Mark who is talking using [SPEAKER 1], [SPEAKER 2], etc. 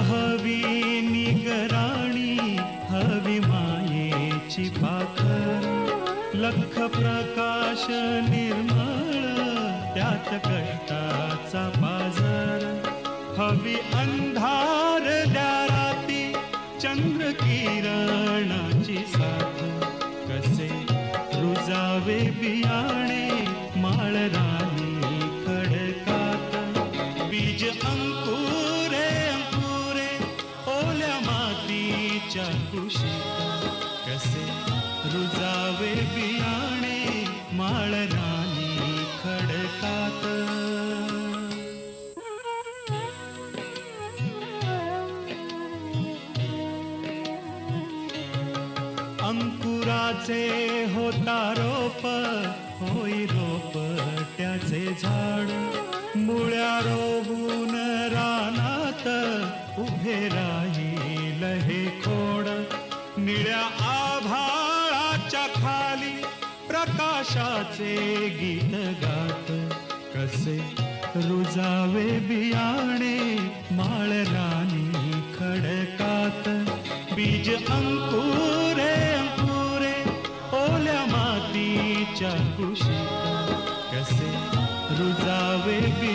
[SPEAKER 1] हवी निगराणी हवी मायेची पाखर. लख प्रकाश निर्मळ त्यात कष्टाचा बाजार. हवी अंधार द्या राती चंद्र किरणाची साथ. कसे रुजावे बियाणे माळ राणी कडकात बीज अंकुर मातीच्या कसे रुजावे बियाणे माळरानी खडकात. अंकुराचे होता रोप होई रोप त्याचे झाड. मुळ्या रोवून रानात उभे राहील हे खो निळ्या आभाळाच्या खाली प्रकाशाचे गीत गात. कसे रुजावे बियाणे माळराणी खडकात. बीज अंकुरे अंकुरे ओल्या मातीच्या कुशीत. कसे रुजावे बियाणे